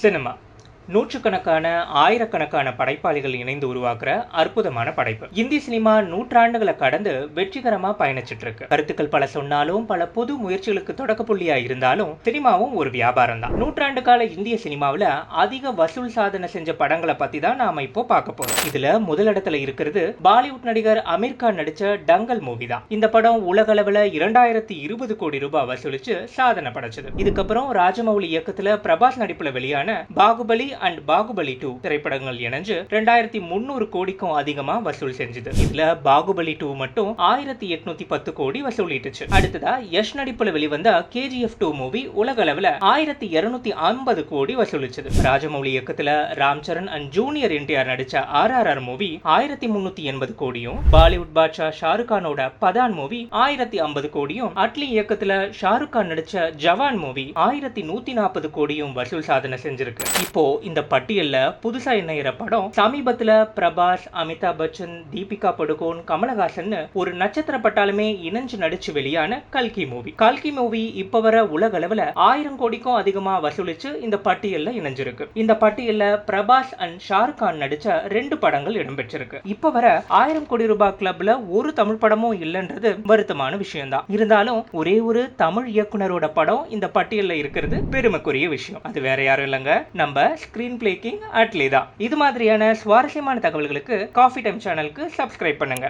Cinema நூற்றுக்கணக்கான ஆயிரக்கணக்கான படைப்பாளிகள் இணைந்து உருவாக்குற அற்புதமான படைப்பு. இந்தி சினிமா நூற்றாண்டுகளை கடந்து வெற்றிகரமா பயணிச்சிட்டு இருக்கு கருத்துக்கள் பல சொன்னாலும் பல புது முயற்சிகளுக்கு தொடக்க புள்ளியா இருந்தாலும் சினிமாவும் ஒரு வியாபாரம் தான். நூற்றாண்டு கால இந்திய சினிமாவில அதிக வசூல் சாதனை செஞ்ச படங்களை பத்தி தான் நாம இப்போ பார்க்க போறோம். இதுல முதலிடத்துல இருக்கிறது பாலிவுட் நடிகர் அமீர் கான் நடிச்ச டங்கல் மூவி தான். இந்த படம் உலக அளவுல இரண்டாயிரத்தி இருபது கோடி ரூபாய் வசூலிச்சு சாதனை படைச்சது. இதுக்கப்புறம் ராஜமௌலி இயக்கத்துல பிரபாஸ் நடிப்புல வெளியான பாகுபலி அண்ட் பாகுபலி டூ திரைப்படங்கள் இணைஞ்சு ரெண்டாயிரத்தி முன்னூறு கோடிக்கும் அதிகமா வசூல் செஞ்சது. இதுல பாகுபலி டூ மட்டும் ஆயிரத்தி எட்நூத்தி பத்து கோடி வசூலிட்டுச்சு. அடுத்ததா யஷ் நடிப்புல வெளிவந்த கேஜிஎஃப் டூ மூவி உலக அளவுல ஆயிரத்தி இருநூத்தி ஐம்பது கோடி வசூலிச்சது. ராஜமௌலி இயக்கத்துல ராம் சரண் அண்ட் ஜூனியர் என்டிஆர் நடிச்ச ஆர் ஆர் ஆர் மூவி ஆயிரத்தி முன்னூத்தி எண்பது கோடியும் பாலிவுட் பாட்ஷா ஷாருக் கானோட பதான் மூவி ஆயிரத்தி ஐம்பது கோடியும் அட்லி இயக்கத்துல ஷாருக் கான் நடிச்ச ஜவான் மூவி ஆயிரத்தி நூத்தி நாற்பது கோடியும் வசூல் சாதனை செஞ்சிருக்கு. இப்போ இந்த பட்டியல்ல புதுசா இணையிற படம் சமீபத்துல பிரபாஸ் அமிதாப் பச்சன் தீபிகா படுகோன் கமலஹாசன் ஒரு நட்சத்திர பட்டாலுமே இணைஞ்சு நடிச்சு வெளியான கல்கி மூவி. கல்கி மூவி இப்ப வர உலக அளவுல ஆயிரம் கோடிக்கும் அதிகமா வசூலிச்சு இந்த பட்டியல்ல இணைஞ்சிருக்கு. இந்த பட்டியல்ல பிரபாஸ் அண்ட் ஷாருக் கான் நடிச்ச ரெண்டு படங்கள் இடம்பெற்றிருக்கு. இப்ப வர ஆயிரம் கோடி ரூபாய் கிளப்ல ஒரு தமிழ் படமும் இல்லைன்றது வருத்தமான விஷயம்தான். இருந்தாலும் ஒரே ஒரு தமிழ் இயக்குனரோட படம் இந்த பட்டியல்ல இருக்கிறது பெருமைக்குரிய விஷயம். அது வேற யாரும் இல்லைங்க. நம்ம ஸ்கிரீன் பிளே கிங் அட்லி தான் இது மாதிரியான சுவாரஸ்யமான தகவல்களுக்கு காஃபி டைம் சேனலுக்கு சப்ஸ்கிரைப் பண்ணுங்க.